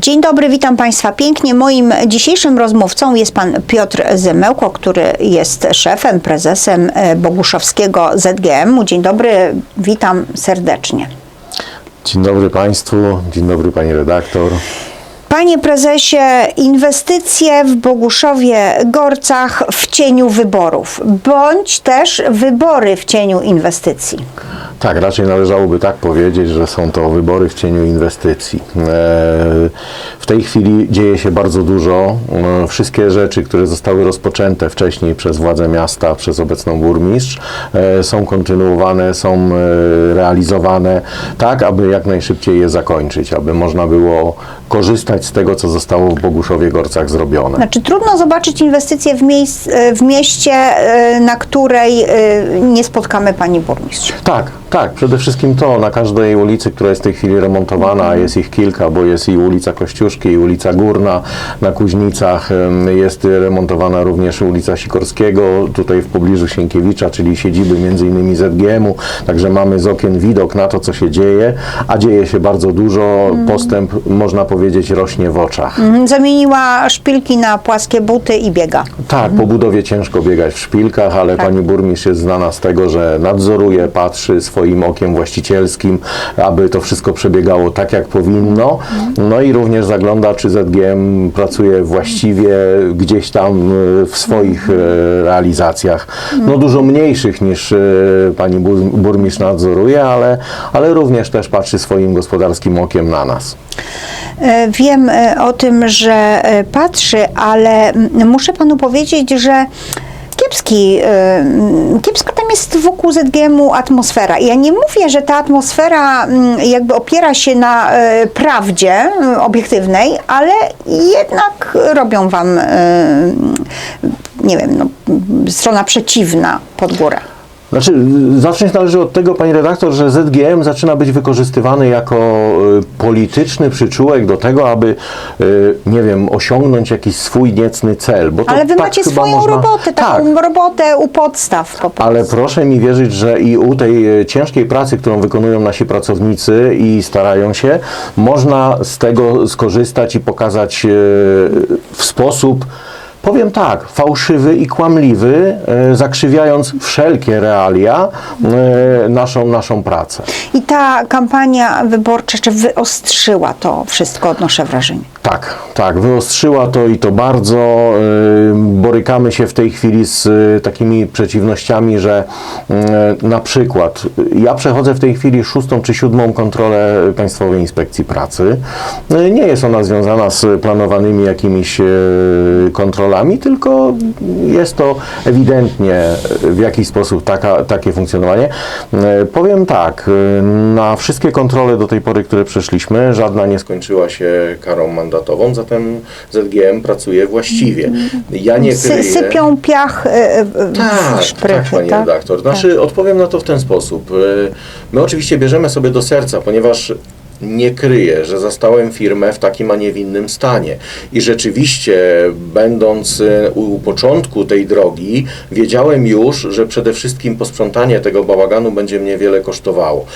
Dzień dobry, witam Państwa pięknie. Moim dzisiejszym rozmówcą jest Pan Piotr Zemełko, który jest szefem, prezesem e, Boguszowskiego ZGM. Dzień dobry, witam serdecznie. Dzień dobry Państwu, dzień dobry Pani redaktor. Panie prezesie, inwestycje w Boguszowie Gorcach w cieniu wyborów, bądź też wybory w cieniu inwestycji. Tak, raczej należałoby tak powiedzieć, że są to wybory w cieniu inwestycji. E, W tej chwili dzieje się bardzo dużo. E, Wszystkie rzeczy, które zostały rozpoczęte wcześniej przez władze miasta, przez obecną burmistrz, e, są kontynuowane, są e, realizowane tak, aby jak najszybciej je zakończyć, aby można było korzystać z tego, co zostało w Boguszowie Gorcach zrobione. Znaczy trudno zobaczyć inwestycje w, miejsc, w mieście, na której nie spotkamy Pani burmistrz. Tak, tak, przede wszystkim to na każdej ulicy, która jest w tej chwili remontowana, a jest ich kilka, bo jest i ulica Kościuszki, i ulica Górna na Kuźnicach, jest remontowana również ulica Sikorskiego, tutaj w pobliżu Sienkiewicza, czyli siedziby między innymi ZGM-u, także mamy z okien widok na to, co się dzieje, a dzieje się bardzo dużo, postęp, można powiedzieć, rośnie w oczach. Mhm, Zamieniła szpilki na płaskie buty i biega. Tak, po budowie ciężko biegać w szpilkach, ale Tak. pani burmistrz jest znana z tego, że nadzoruje, patrzy swoim okiem właścicielskim, aby to wszystko przebiegało tak, jak powinno. No i również zagląda, czy ZGM pracuje właściwie gdzieś tam e, w swoich e, realizacjach. No dużo mniejszych niż e, pani bur- burmistrz nadzoruje, ale, ale również też patrzy swoim gospodarskim okiem na nas. Wiem o tym, że patrzy, ale mm, muszę panu powiedzieć, że kiepski, mm, kiepska tam jest wokół ZGM-u atmosfera. Ja nie mówię, że ta atmosfera mm, jakby opiera się na e, prawdzie mm, obiektywnej, ale jednak robią wam, nie wiem, no, strona przeciwna pod górę. Znaczy, zacząć należy od tego, pani redaktor, że ZGM zaczyna być wykorzystywany jako y, polityczny przyczółek do tego, aby, y, nie wiem, osiągnąć jakiś swój niecny cel. Bo Ale wy tak macie swoją można... robotę, Tak, taką robotę u podstaw po prostu. ale proszę mi wierzyć, że i u tej ciężkiej pracy, którą wykonują nasi pracownicy i starają się, można z tego skorzystać i pokazać w sposób, powiem tak, fałszywy i kłamliwy, e, zakrzywiając wszelkie realia e, naszą, naszą pracę. I ta kampania wyborcza czy wyostrzyła to wszystko, odnoszę wrażenie. Tak, tak, wyostrzyła to i to bardzo. y, Borykamy się w tej chwili z takimi przeciwnościami, że na przykład ja przechodzę w tej chwili szóstą czy siódmą kontrolę Państwowej Inspekcji Pracy. Nie jest ona związana z planowanymi jakimiś y, kontrolami, tylko jest to ewidentnie w jakiś sposób taka, takie funkcjonowanie. Y, Powiem tak, y, na wszystkie kontrole do tej pory, które przeszliśmy, żadna nie skończyła się karą mandatową, zatem ZGM pracuje właściwie. Ja nie kryję... sypią piach y, w Tak, szprychy, tak, pani tak? redaktor. Znaczy, odpowiem na to w ten sposób. My oczywiście bierzemy sobie do serca, ponieważ nie kryję, że zastałem firmę w takim, a nie w innym stanie. I rzeczywiście, będąc y, u początku tej drogi, wiedziałem już, że przede wszystkim posprzątanie tego bałaganu będzie mnie wiele kosztowało.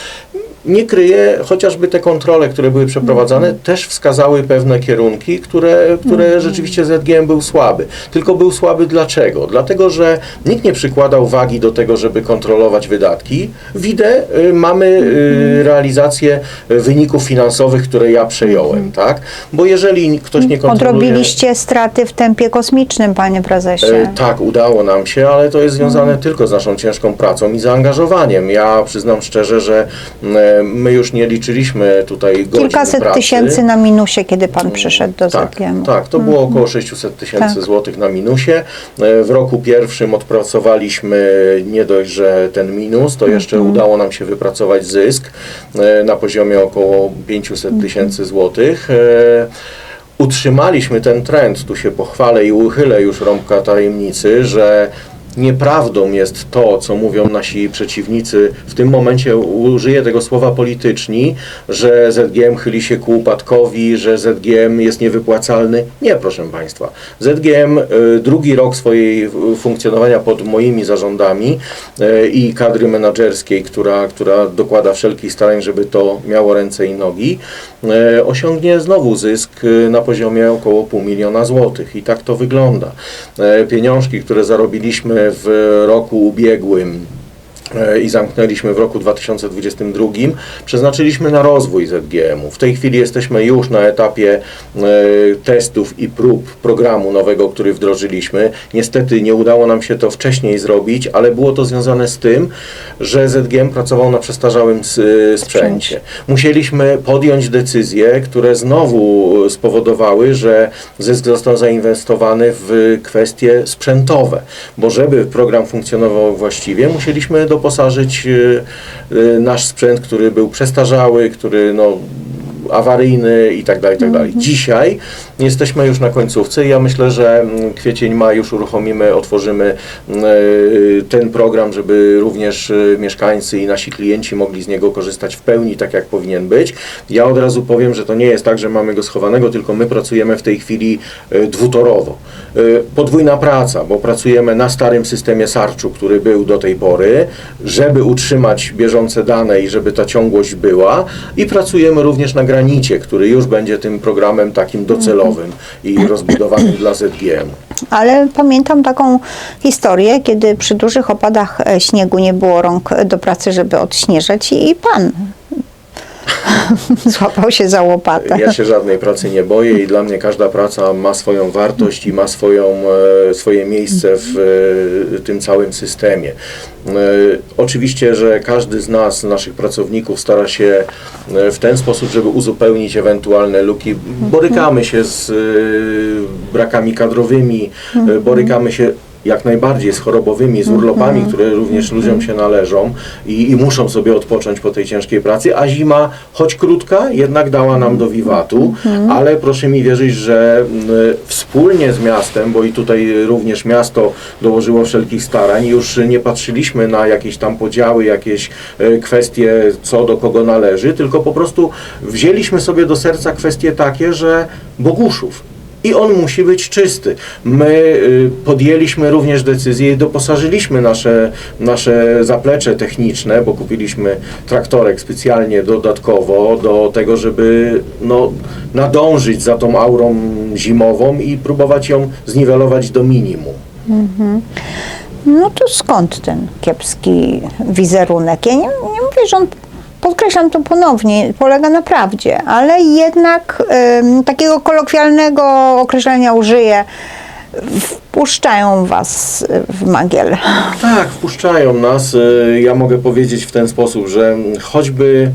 Nie kryję, chociażby te kontrole, które były przeprowadzane, też wskazały pewne kierunki, które, które rzeczywiście ZGM był słaby. Tylko był słaby dlaczego? Dlatego, że nikt nie przykładał wagi do tego, żeby kontrolować wydatki. Widzę, y, mamy y, realizację y, wyników finansowych, które ja przejąłem, tak? Bo jeżeli ktoś nie kontroluje... Odrobiliście straty w tempie kosmicznym, panie prezesie. E, Tak, udało nam się, ale to jest związane tylko z naszą ciężką pracą i zaangażowaniem. Ja przyznam szczerze, że e, my już nie liczyliśmy tutaj godzin Kilkaset pracy. tysięcy na minusie, kiedy pan przyszedł do Tak, ZGM. tak, to było około 600 tysięcy Tak. złotych na minusie. E, W roku pierwszym odpracowaliśmy nie dość, że ten minus, to jeszcze Mhm. udało nam się wypracować zysk e, na poziomie około 500 Mhm. tysięcy złotych. E, Utrzymaliśmy ten trend, tu się pochwalę i uchylę już rąbka tajemnicy, że nieprawdą jest to, co mówią nasi przeciwnicy, w tym momencie użyję tego słowa polityczni, że ZGM chyli się ku upadkowi, że ZGM jest niewypłacalny. Nie, proszę Państwa. ZGM y, drugi rok swojej y, funkcjonowania pod moimi zarządami y, i kadry menedżerskiej, która, która dokłada wszelkich starań, żeby to miało ręce i nogi, osiągnie znowu zysk na poziomie około pół miliona złotych. I tak to wygląda. Pieniążki, które zarobiliśmy w roku ubiegłym i zamknęliśmy w roku 2022, przeznaczyliśmy na rozwój ZGM-u. W tej chwili jesteśmy już na etapie e, testów i prób programu nowego, który wdrożyliśmy. Niestety nie udało nam się to wcześniej zrobić, ale było to związane z tym, że ZGM pracował na przestarzałym s- sprzęcie. Musieliśmy podjąć decyzje, które znowu spowodowały, że zysk został zainwestowany w kwestie sprzętowe, bo żeby program funkcjonował właściwie, musieliśmy doposażyć e, e, nasz sprzęt, który był przestarzały, który no, awaryjny i tak dalej, i tak dalej. Dzisiaj jesteśmy już na końcówce i ja myślę, że mm, kwiecień, maj już uruchomimy, otworzymy mm, e, ten program, żeby również e, mieszkańcy i nasi klienci mogli z niego korzystać w pełni, tak jak powinien być. Ja od razu powiem, że to nie jest tak, że mamy go schowanego, tylko my pracujemy w tej chwili e, dwutorowo. Podwójna praca, bo pracujemy na starym systemie SARCzu, który był do tej pory, żeby utrzymać bieżące dane i żeby ta ciągłość była i pracujemy również na granicie, który już będzie tym programem takim docelowym i rozbudowanym dla ZGM. Ale pamiętam taką historię, kiedy przy dużych opadach e, śniegu nie było rąk do pracy, żeby odśnieżać i i pan złapał się za łopatę. Ja się żadnej pracy nie boję i dla mnie każda praca ma swoją wartość i ma swoją, e, swoje miejsce w e, tym całym systemie. E, Oczywiście, że każdy z nas, naszych pracowników stara się w ten sposób, żeby uzupełnić ewentualne luki. Borykamy się z brakami kadrowymi, borykamy się jak najbardziej z chorobowymi, z urlopami, które również ludziom się należą i, i muszą sobie odpocząć po tej ciężkiej pracy, a zima, choć krótka, jednak dała nam do wiwatu, ale proszę mi wierzyć, że m, wspólnie z miastem, bo i tutaj również miasto dołożyło wszelkich starań, już nie patrzyliśmy na jakieś tam podziały, jakieś e, kwestie, co do kogo należy, tylko po prostu wzięliśmy sobie do serca kwestie takie, że Boguszów, i on musi być czysty. My y, podjęliśmy również decyzję i doposażyliśmy nasze, nasze zaplecze techniczne, bo kupiliśmy traktorek specjalnie dodatkowo do tego, żeby no, nadążyć za tą aurą zimową i próbować ją zniwelować do minimum. No to skąd ten kiepski wizerunek? Ja nie, nie mówię, że on, podkreślam to ponownie, polega na prawdzie, ale jednak em, takiego kolokwialnego określenia użyję, wpuszczają was w magiel. Tak, wpuszczają nas. Y, Ja mogę powiedzieć w ten sposób, że choćby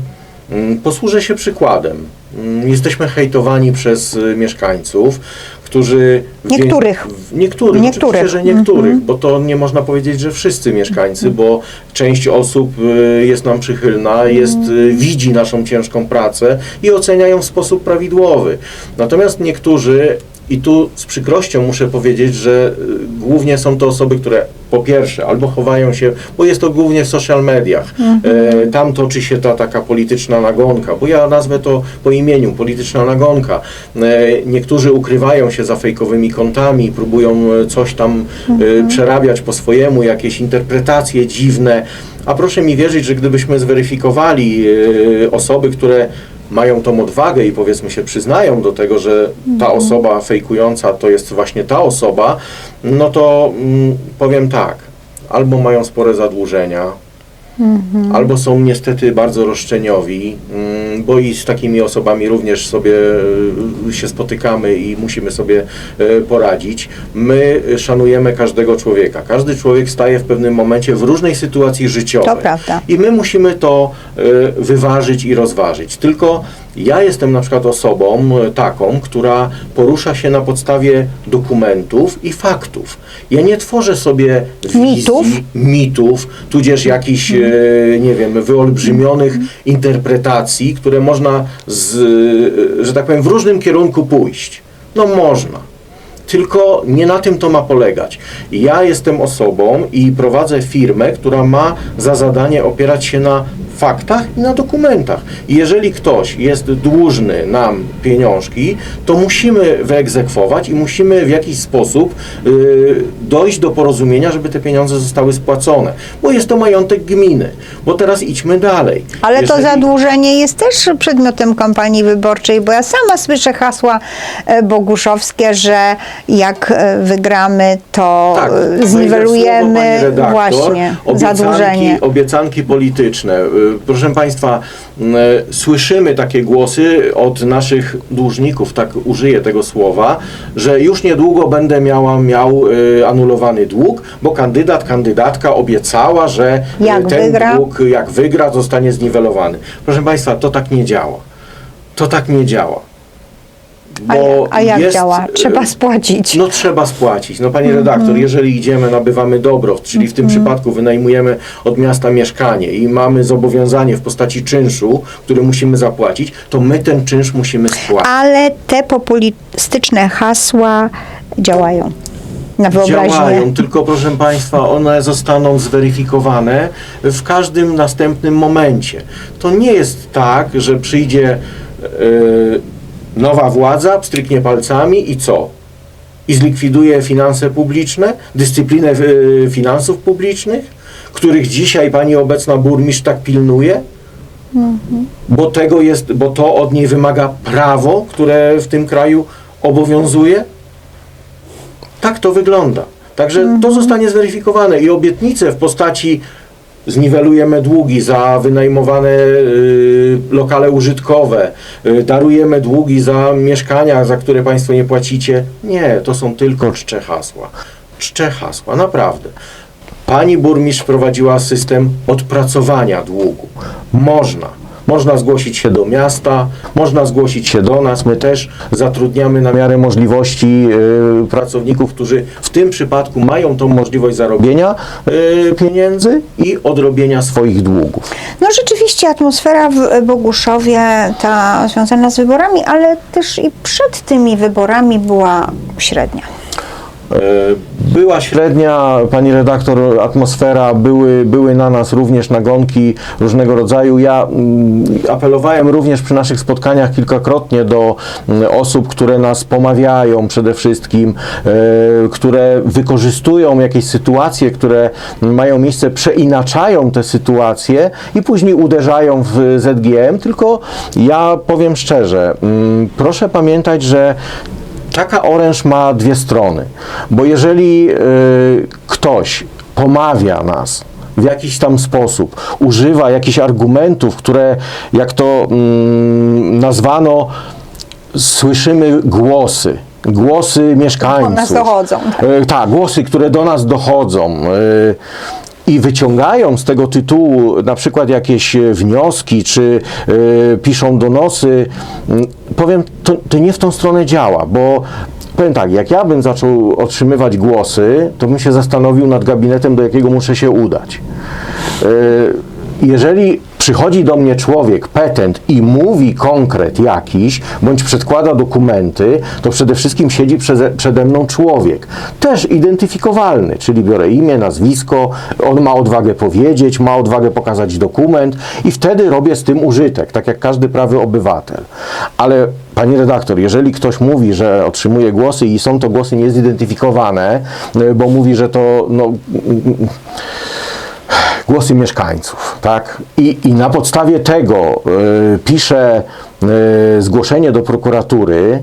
mm, posłużę się przykładem. Mm, Jesteśmy hejtowani przez y, mieszkańców, którzy... Niektórych. w- Niektórych, Niektórych. oczywiście, że niektórych, bo to nie można powiedzieć, że wszyscy mieszkańcy, bo część osób y, jest nam przychylna, jest, y, widzi naszą ciężką pracę i ocenia ją w sposób prawidłowy. Natomiast niektórzy i tu z przykrością muszę powiedzieć, że y, głównie są to osoby, które po pierwsze albo chowają się, bo jest to głównie w social mediach. E, tam toczy się ta taka polityczna nagonka, bo ja nazwę to po imieniu, polityczna nagonka. E, niektórzy ukrywają się za fejkowymi kontami, próbują e, coś tam e, przerabiać po swojemu, jakieś interpretacje dziwne. A proszę mi wierzyć, że gdybyśmy zweryfikowali e, osoby, które mają tą odwagę i powiedzmy się przyznają do tego, że ta osoba fejkująca to jest właśnie ta osoba, no to mm, powiem tak, albo mają spore zadłużenia, albo są niestety bardzo roszczeniowi, mm, bo i z takimi osobami również sobie y, się spotykamy i musimy sobie y, poradzić. My szanujemy każdego człowieka. Każdy człowiek staje w pewnym momencie w różnej sytuacji życiowej. To prawda. I my musimy to y, wyważyć i rozważyć. Tylko ja jestem na przykład osobą y, taką, która porusza się na podstawie dokumentów i faktów. Ja nie tworzę sobie wizji, Mitów? mitów tudzież jakichś, e, nie wiem, wyolbrzymionych interpretacji, które można, z, e, że tak powiem, w różnym kierunku pójść. No można. Tylko nie na tym to ma polegać. Ja jestem osobą i prowadzę firmę, która ma za zadanie opierać się na faktach i na dokumentach. Jeżeli ktoś jest dłużny nam pieniążki, to musimy wyegzekwować i musimy w jakiś sposób y, dojść do porozumienia, żeby te pieniądze zostały spłacone. Bo jest to majątek gminy. Bo teraz idźmy dalej. Ale to Jeżeli- zadłużenie jest też przedmiotem kampanii wyborczej, bo ja sama słyszę hasła e, boguszowskie, że jak e, wygramy, to Tak, e, zniwelujemy pani redaktor. właśnie obiecanki, zadłużenie. Obiecanki polityczne. Proszę Państwa, słyszymy takie głosy od naszych dłużników, tak użyję tego słowa, że już niedługo będę miała, miał y, anulowany dług, bo kandydat, kandydatka obiecała, że y, Jak ten wygra? dług, jak wygra, zostanie zniwelowany. Proszę Państwa, to tak nie działa. To tak nie działa. A, Bo a jak jest, działa? y, Trzeba spłacić. no trzeba spłacić. No panie redaktor, jeżeli idziemy, nabywamy dobro, czyli w tym przypadku wynajmujemy od miasta mieszkanie i mamy zobowiązanie w postaci czynszu, który musimy zapłacić, to my ten czynsz musimy spłacić. Ale te populistyczne hasła działają na wyobraźnię. Działają, tylko proszę Państwa, one zostaną zweryfikowane w każdym następnym momencie. To nie jest tak, że przyjdzie yy, nowa władza, pstryknie palcami i co? I zlikwiduje finanse publiczne, dyscyplinę yy, finansów publicznych, których dzisiaj pani obecna burmistrz tak pilnuje? Bo tego jest, bo to od niej wymaga prawo, które w tym kraju obowiązuje? Tak to wygląda. Także to zostanie zweryfikowane i obietnice w postaci zniwelujemy długi za wynajmowane y, lokale użytkowe, y, darujemy długi za mieszkania, za które Państwo nie płacicie. Nie, to są tylko czcze hasła. Czcze hasła, naprawdę. Pani burmistrz wprowadziła system odpracowania długu. Można. Można zgłosić się do miasta, można zgłosić się do nas. My też zatrudniamy na miarę możliwości y, pracowników, którzy w tym przypadku mają tą możliwość zarobienia y, pieniędzy i odrobienia swoich długów. No rzeczywiście atmosfera w Boguszowie, ta związana z wyborami, ale też i przed tymi wyborami była średnia. E, Była średnia, pani redaktor, atmosfera, były, były na nas również nagonki różnego rodzaju. Ja mm, apelowałem również przy naszych spotkaniach kilkakrotnie do mm, osób, które nas pomawiają przede wszystkim, e, które wykorzystują jakieś sytuacje, które mają miejsce, przeinaczają te sytuacje i później uderzają w ZGM. Tylko ja powiem szczerze, mm, proszę pamiętać, że Taka oręż ma dwie strony, bo jeżeli y, ktoś pomawia nas w jakiś tam sposób, używa jakichś argumentów, które jak to mm, nazwano, słyszymy głosy. Głosy mieszkańców. Do nas dochodzą, tak. E, tak, głosy, które do nas dochodzą. e, I wyciągają z tego tytułu na przykład jakieś e, wnioski, czy e, piszą donosy. Mm, Powiem, to, to nie w tą stronę działa, bo powiem tak, jak ja bym zaczął otrzymywać głosy, to bym się zastanowił nad gabinetem, do jakiego muszę się udać. E, jeżeli przychodzi do mnie człowiek, petent i mówi konkret jakiś, bądź przedkłada dokumenty, to przede wszystkim siedzi przeze, przede mną człowiek, też identyfikowalny, czyli biorę imię, nazwisko, on ma odwagę powiedzieć, ma odwagę pokazać dokument i wtedy robię z tym użytek, tak jak każdy prawy obywatel. Ale Pani redaktor, jeżeli ktoś mówi, że otrzymuje głosy i są to głosy niezidentyfikowane, bo mówi, że to no, głosy mieszkańców, tak? I, i na podstawie tego y, pisze y, zgłoszenie do prokuratury,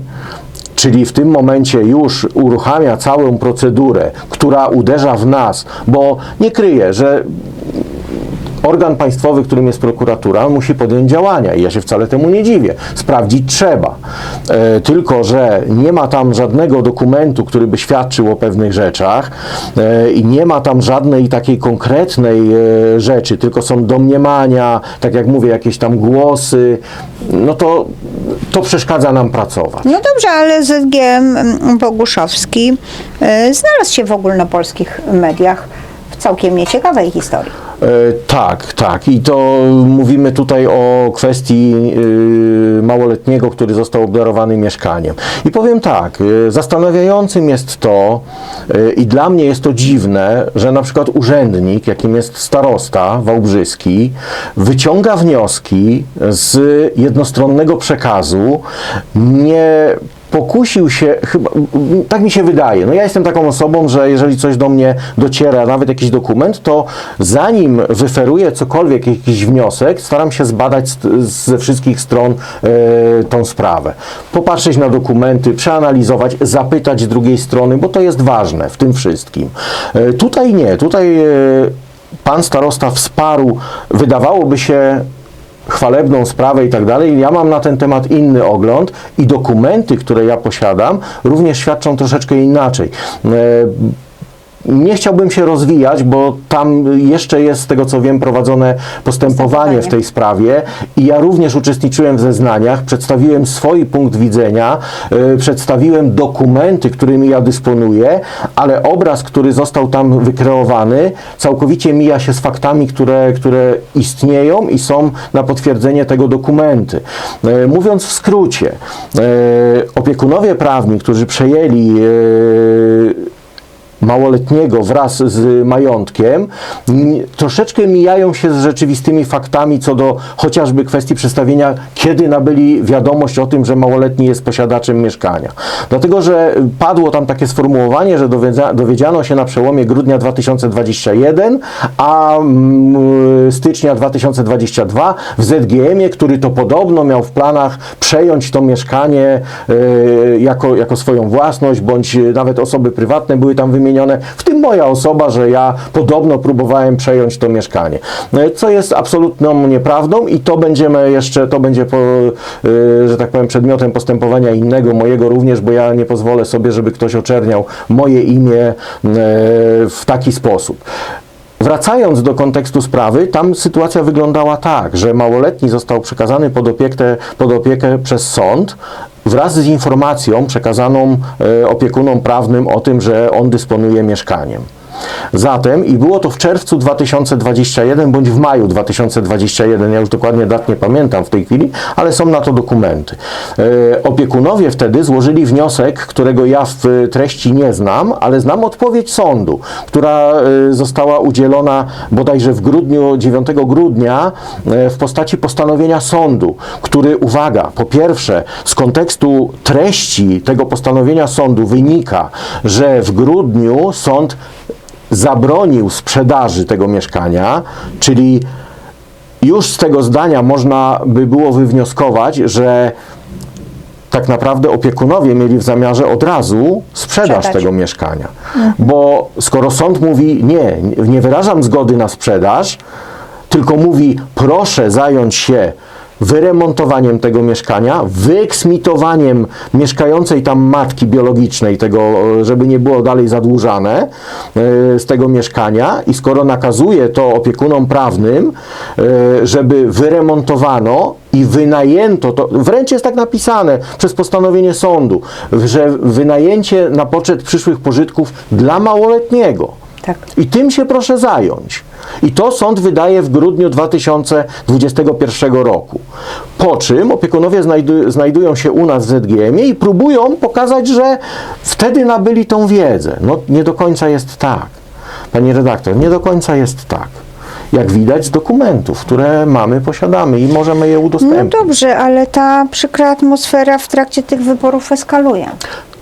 czyli w tym momencie już uruchamia całą procedurę, która uderza w nas, bo nie kryje, że organ państwowy, którym jest prokuratura, musi podjąć działania i ja się wcale temu nie dziwię. Sprawdzić trzeba. E, tylko, że nie ma tam żadnego dokumentu, który by świadczył o pewnych rzeczach e, i nie ma tam żadnej takiej konkretnej e, rzeczy, tylko są domniemania, tak jak mówię, jakieś tam głosy, no to, to przeszkadza nam pracować. No dobrze, ale ZGM Boguszowski y, znalazł się w ogólnopolskich mediach w całkiem nieciekawej historii. E, tak, tak. I to mówimy tutaj o kwestii y, małoletniego, który został obdarowany mieszkaniem. I powiem tak, y, zastanawiającym jest to i dla mnie jest to dziwne, że na przykład urzędnik, jakim jest starosta wałbrzyski, wyciąga wnioski z jednostronnego przekazu, nie pokusił się, chyba, tak mi się wydaje, no ja jestem taką osobą, że jeżeli coś do mnie dociera, nawet jakiś dokument, to zanim wyferuję cokolwiek, jakiś wniosek, staram się zbadać ze wszystkich stron e, tą sprawę. Popatrzeć na dokumenty, przeanalizować, zapytać drugiej strony, bo to jest ważne w tym wszystkim. E, tutaj nie, tutaj e, pan starosta wsparł, wydawałoby się, chwalebną sprawę i tak dalej. Ja mam na ten temat inny ogląd i dokumenty, które ja posiadam, również świadczą troszeczkę inaczej. Nie chciałbym się rozwijać, bo tam jeszcze jest, z tego co wiem, prowadzone postępowanie w tej sprawie i ja również uczestniczyłem w zeznaniach, przedstawiłem swój punkt widzenia, e, przedstawiłem dokumenty, którymi ja dysponuję, ale obraz, który został tam wykreowany, całkowicie mija się z faktami, które, które istnieją i są na potwierdzenie tego dokumenty. E, Mówiąc w skrócie, e, opiekunowie prawni, którzy przejęli e, małoletniego wraz z majątkiem, troszeczkę mijają się z rzeczywistymi faktami co do chociażby kwestii przedstawienia, kiedy nabyli wiadomość o tym, że małoletni jest posiadaczem mieszkania. Dlatego, że padło tam takie sformułowanie, że dowiedziano się na przełomie grudnia 2021, a mm, stycznia 2022 w ZGM-ie, który to podobno miał w planach przejąć to mieszkanie e, jako, jako swoją własność, bądź nawet osoby prywatne były tam wymienione, w tym moja osoba, że ja podobno próbowałem przejąć to mieszkanie. E, Co jest absolutną nieprawdą i to będziemy jeszcze, to będzie, po, e, że tak powiem, przedmiotem postępowania innego, mojego również, bo ja nie pozwolę sobie, żeby ktoś oczerniał moje imię e, w taki sposób. Wracając do kontekstu sprawy, tam sytuacja wyglądała tak, że małoletni został przekazany pod opiekę, pod opiekę przez sąd wraz z informacją przekazaną e, opiekunom prawnym o tym, że on dysponuje mieszkaniem. Zatem, i było to w czerwcu 2021 bądź w maju 2021, ja już dokładnie dat nie pamiętam w tej chwili, ale są na to dokumenty. E, opiekunowie wtedy złożyli wniosek, którego ja w treści nie znam, ale znam odpowiedź sądu, która e, została udzielona bodajże w grudniu, 9 grudnia e, w postaci postanowienia sądu, który, uwaga, po pierwsze, z kontekstu treści tego postanowienia sądu wynika, że w grudniu sąd zabronił sprzedaży tego mieszkania, czyli już z tego zdania można by było wywnioskować, że tak naprawdę opiekunowie mieli w zamiarze od razu sprzedaż Sprzedać. tego mieszkania. Bo skoro sąd mówi nie, nie wyrażam zgody na sprzedaż, tylko mówi proszę zająć się wyremontowaniem tego mieszkania, wyeksmitowaniem mieszkającej tam matki biologicznej tego, żeby nie było dalej zadłużane e, z tego mieszkania i skoro nakazuje to opiekunom prawnym, e, żeby wyremontowano i wynajęto to, wręcz jest tak napisane przez postanowienie sądu, że wynajęcie na poczet przyszłych pożytków dla małoletniego. Tak. I tym się proszę zająć. I to sąd wydaje w grudniu 2021 roku. Po czym opiekunowie znajdu, znajdują się u nas w ZGM i próbują pokazać, że wtedy nabyli tą wiedzę. No nie do końca jest tak. Pani redaktor, nie do końca jest tak. Jak widać z dokumentów, które mamy, posiadamy i możemy je No udostępnić. dobrze, ale ta przykra atmosfera w trakcie tych wyborów eskaluje.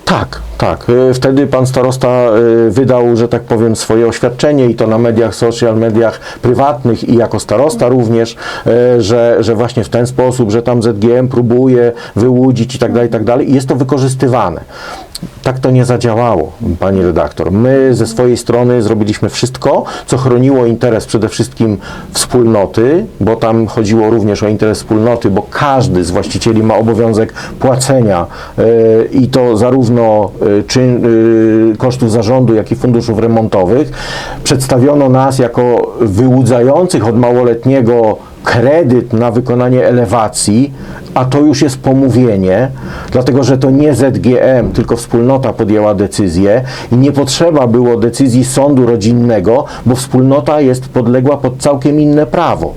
Tak, tak. Y, Wtedy pan starosta y, wydał, że tak powiem, swoje oświadczenie i to na mediach, social mediach prywatnych i jako starosta również, y, że, że właśnie w ten sposób, że tam ZGM próbuje wyłudzić i tak dalej, i tak dalej. I jest to wykorzystywane. Tak to nie zadziałało, pani redaktor. My ze swojej strony zrobiliśmy wszystko, co chroniło interes przede wszystkim wspólnoty, bo tam chodziło również o interes wspólnoty, bo każdy z właścicieli ma obowiązek płacenia e, i to zarówno e, e, kosztów zarządu, jak i funduszów remontowych. Przedstawiono nas jako wyłudzających od małoletniego kredyt na wykonanie elewacji, a to już jest pomówienie, dlatego że to nie ZGM, tylko wspólnota podjęła decyzję i nie potrzeba było decyzji sądu rodzinnego, bo wspólnota jest podległa pod całkiem inne prawo.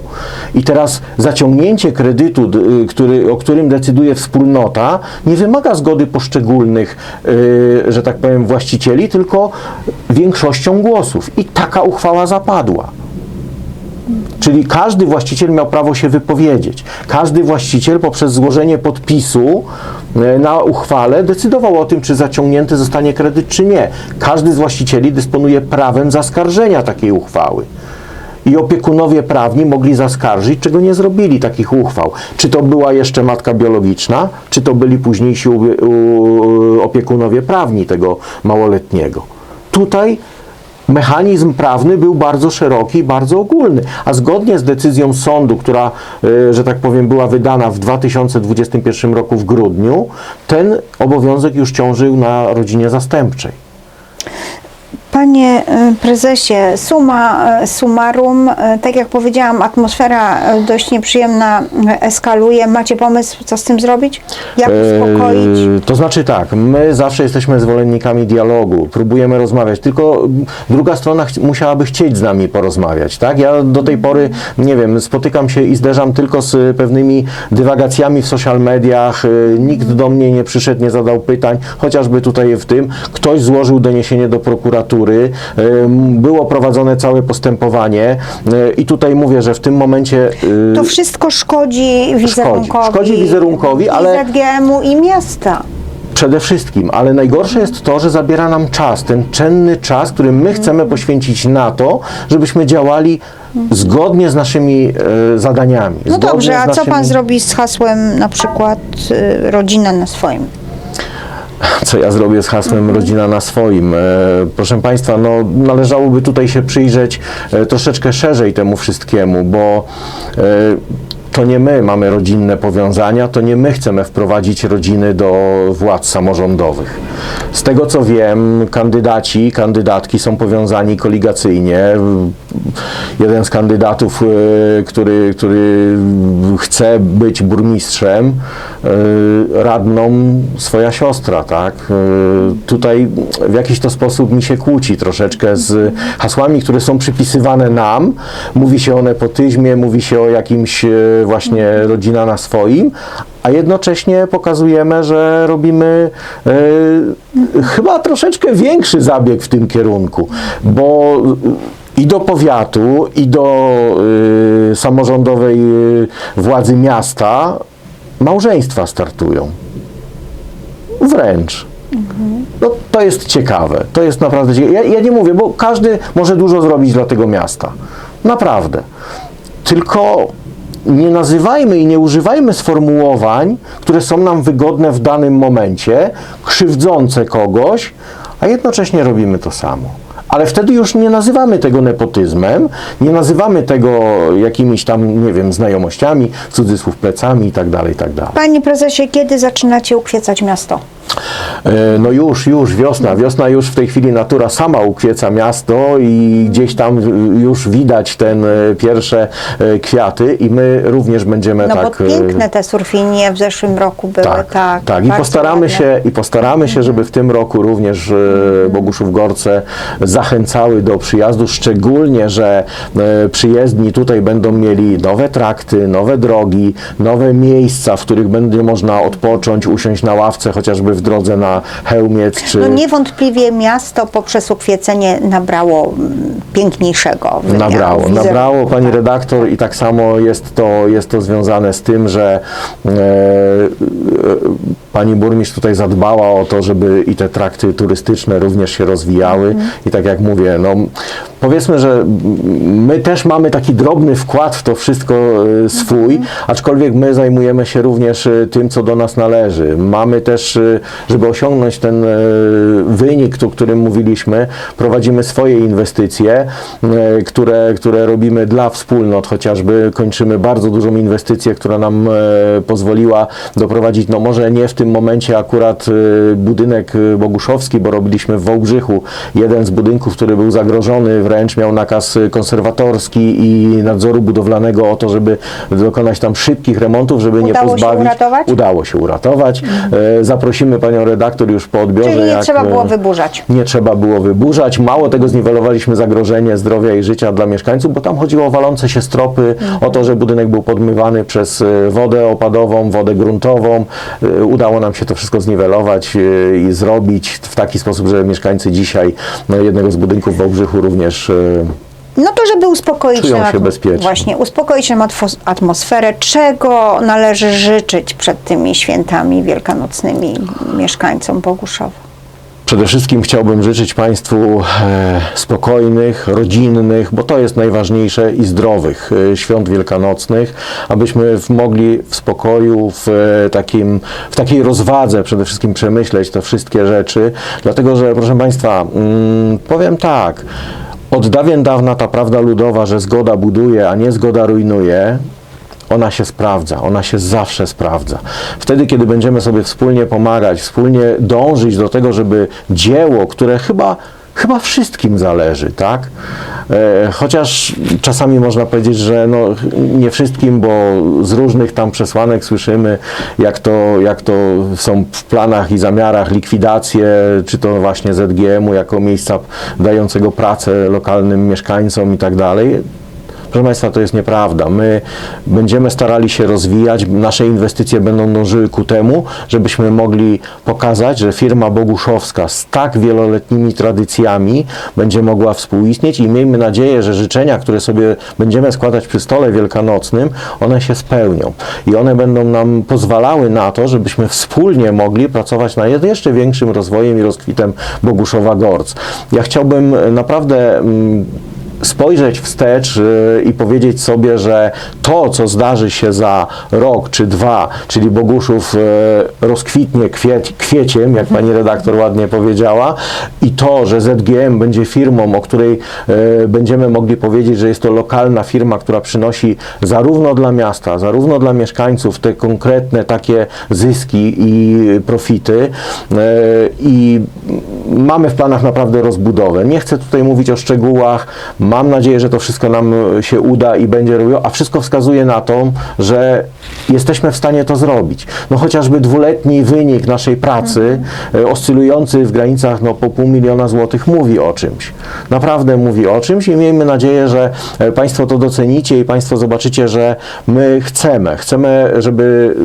I teraz zaciągnięcie kredytu, y, który, o którym decyduje wspólnota, nie wymaga zgody poszczególnych, y, że tak powiem, właścicieli, tylko większością głosów. I taka uchwała zapadła. Czyli każdy właściciel miał prawo się wypowiedzieć. Każdy właściciel poprzez złożenie podpisu e, na uchwale decydował o tym, czy zaciągnięty zostanie kredyt, czy nie. Każdy z właścicieli dysponuje prawem zaskarżenia takiej uchwały. I opiekunowie prawni mogli zaskarżyć, czego nie zrobili takich uchwał. Czy to była jeszcze matka biologiczna, czy to byli późniejsi opiekunowie prawni tego małoletniego. Tutaj mechanizm prawny był bardzo szeroki i bardzo ogólny, a zgodnie z decyzją sądu, która, e, że tak powiem, była wydana w 2021 roku w grudniu, ten obowiązek już ciążył na rodzinie zastępczej. Panie e, prezesie, suma e, summarum, e, tak jak powiedziałam, atmosfera dość nieprzyjemna eskaluje. Macie pomysł, co z tym zrobić? Jak uspokoić? E, To znaczy tak, my zawsze jesteśmy zwolennikami dialogu, próbujemy rozmawiać, tylko druga strona ch- musiałaby chcieć z nami porozmawiać, tak? Ja do tej pory, nie wiem, spotykam się i zderzam tylko z pewnymi dywagacjami w social mediach, nikt do mnie nie przyszedł, nie zadał pytań, chociażby tutaj w tym, ktoś złożył doniesienie do prokuratury, y, m, było prowadzone całe postępowanie y, i tutaj mówię, że w tym momencie... y, To wszystko szkodzi wizerunkowi. Szkodzi wizerunkowi, ale- I ZGM-u i miasta. Przede wszystkim, ale najgorsze jest to, że zabiera nam czas, ten cenny czas, który my chcemy poświęcić na to, żebyśmy działali zgodnie z naszymi e, zadaniami. No dobrze, a z co pan naszymi- zrobi z hasłem na przykład y, rodzina na swoim? Co ja zrobię z hasłem Rodzina na swoim. E, proszę Państwa, no, należałoby tutaj się przyjrzeć e, troszeczkę szerzej temu wszystkiemu, bo e, to nie my mamy rodzinne powiązania, to nie my chcemy wprowadzić rodziny do władz samorządowych. Z tego co wiem, kandydaci, kandydatki są powiązani koligacyjnie. Jeden z kandydatów, e, który, który chce być burmistrzem, e, radną swoja siostra, tak? E, Tutaj w jakiś to sposób mi się kłóci troszeczkę z hasłami, które są przypisywane nam. Mówi się o nepotyzmie, mówi się o jakimś właśnie rodzina na swoim, a jednocześnie pokazujemy, że robimy e, chyba troszeczkę większy zabieg w tym kierunku, bo i do powiatu, i do y, samorządowej y, władzy miasta małżeństwa startują. Wręcz. No, to jest ciekawe. To jest naprawdę ciekawe. Ja, ja nie mówię, bo każdy może dużo zrobić dla tego miasta. Naprawdę. Tylko nie nazywajmy i nie używajmy sformułowań, które są nam wygodne w danym momencie, krzywdzące kogoś, a jednocześnie robimy to samo. Ale wtedy już nie nazywamy tego nepotyzmem, nie nazywamy tego jakimiś tam, nie wiem, znajomościami, w cudzysłów plecami i tak dalej, i tak dalej. Panie prezesie, kiedy zaczynacie ukwiecać miasto? E, No już, już wiosna. Wiosna już w tej chwili natura sama ukwieca miasto i gdzieś tam już widać ten e, pierwsze e, kwiaty i my również będziemy No tak. bo e, piękne te surfinie w zeszłym roku były, tak. tak, tak. I postaramy ładne. się, i postaramy się, żeby w tym roku również e, Boguszów Gorce zachęcały do przyjazdu, szczególnie, że e, przyjezdni tutaj będą mieli nowe trakty, nowe drogi, nowe miejsca, w których będzie można odpocząć, usiąść na ławce, chociażby w drodze na Chełmiec, czy... No niewątpliwie miasto poprzez ukwiecenie nabrało mm, piękniejszego wymiaru Nabrało, wizerunku. nabrało pani Tak. redaktor i tak samo jest to, jest to związane z tym, że e, e, pani burmistrz tutaj zadbała o to, żeby i te trakty turystyczne również się rozwijały i tak jak mówię, no powiedzmy, że my też mamy taki drobny wkład w to wszystko e, swój, aczkolwiek my zajmujemy się również e, tym, co do nas należy. Mamy też, e, żeby osiągnąć ten wynik, o którym mówiliśmy, prowadzimy swoje inwestycje, które, które robimy dla wspólnot, chociażby kończymy bardzo dużą inwestycję, która nam pozwoliła doprowadzić, no może nie w tym tym momencie akurat y, budynek y, Boguszowski, bo robiliśmy w Wałbrzychu jeden z budynków, który był zagrożony, wręcz miał nakaz y, konserwatorski i nadzoru budowlanego o to, żeby dokonać tam szybkich remontów, żeby nie Udało się pozbawić. uratować? Udało się uratować. E, Zaprosimy panią redaktor już po odbiorze. Czyli nie jak, trzeba było wyburzać. nie trzeba było wyburzać. Mało tego, zniwelowaliśmy zagrożenie zdrowia i życia dla mieszkańców, bo tam chodziło o walące się stropy, o to, że budynek był podmywany przez wodę opadową, wodę gruntową. E, Udało nam się to wszystko zniwelować e, i zrobić w taki sposób, że mieszkańcy dzisiaj no, jednego z budynków w Wałbrzychu również e, No to, żeby uspokoić Czują bezpiecznie. Właśnie, uspokoić atmosferę, czego należy życzyć przed tymi świętami wielkanocnymi mieszkańcom Boguszowa. Przede wszystkim chciałbym życzyć Państwu e, spokojnych, rodzinnych, bo to jest najważniejsze i zdrowych e, świąt wielkanocnych, abyśmy mogli w spokoju, w, e, takim, w takiej rozwadze przede wszystkim przemyśleć te wszystkie rzeczy, dlatego że, proszę Państwa, mm, powiem tak, od dawien dawna ta prawda ludowa, że zgoda buduje, a nie zgoda rujnuje, ona się sprawdza, ona się zawsze sprawdza. Wtedy, kiedy będziemy sobie wspólnie pomagać, wspólnie dążyć do tego, żeby dzieło, które chyba, chyba wszystkim zależy, tak? E, chociaż czasami można powiedzieć, że no, nie wszystkim, bo z różnych tam przesłanek słyszymy, jak to, jak to są w planach i zamiarach likwidacje, czy to właśnie ZGM-u jako miejsca dającego pracę lokalnym mieszkańcom i tak dalej. Proszę Państwa, to jest nieprawda. My będziemy starali się rozwijać, nasze inwestycje będą dążyły ku temu, żebyśmy mogli pokazać, że firma Boguszowska z tak wieloletnimi tradycjami będzie mogła współistnieć i miejmy nadzieję, że życzenia, które sobie będziemy składać przy stole wielkanocnym, one się spełnią i one będą nam pozwalały na to, żebyśmy wspólnie mogli pracować nad jeszcze większym rozwojem i rozkwitem Boguszowa Gorc. Ja chciałbym e, naprawdę mm, spojrzeć wstecz y, i powiedzieć sobie, że to, co zdarzy się za rok czy dwa, czyli Boguszów y, rozkwitnie kwiet, kwieciem, jak pani redaktor ładnie powiedziała, i to, że ZGM będzie firmą, o której y, będziemy mogli powiedzieć, że jest to lokalna firma, która przynosi zarówno dla miasta, zarówno dla mieszkańców te konkretne takie zyski i profity i mamy w planach naprawdę rozbudowę. Nie chcę tutaj mówić o szczegółach. Mam nadzieję, że to wszystko nam e, się uda i będzie robiło, a wszystko wskazuje na to, że jesteśmy w stanie to zrobić. No chociażby dwuletni wynik naszej pracy, e, oscylujący w granicach no, po pół miliona złotych, mówi o czymś. Naprawdę mówi o czymś i miejmy nadzieję, że e, Państwo to docenicie i Państwo zobaczycie, że my chcemy, chcemy, żeby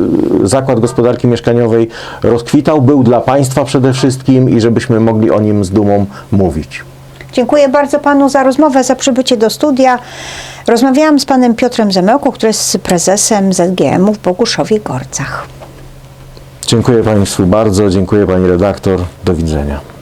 Zakład Gospodarki Mieszkaniowej rozkwitał, był dla Państwa przede wszystkim i żebyśmy mogli o nim z dumą mówić. Dziękuję bardzo panu za rozmowę, za przybycie do studia. Rozmawiałam z panem Piotrem Zemełką, który jest prezesem ZGM-u w Boguszowie Gorcach. Dziękuję Państwu bardzo, dziękuję Pani redaktor, do widzenia.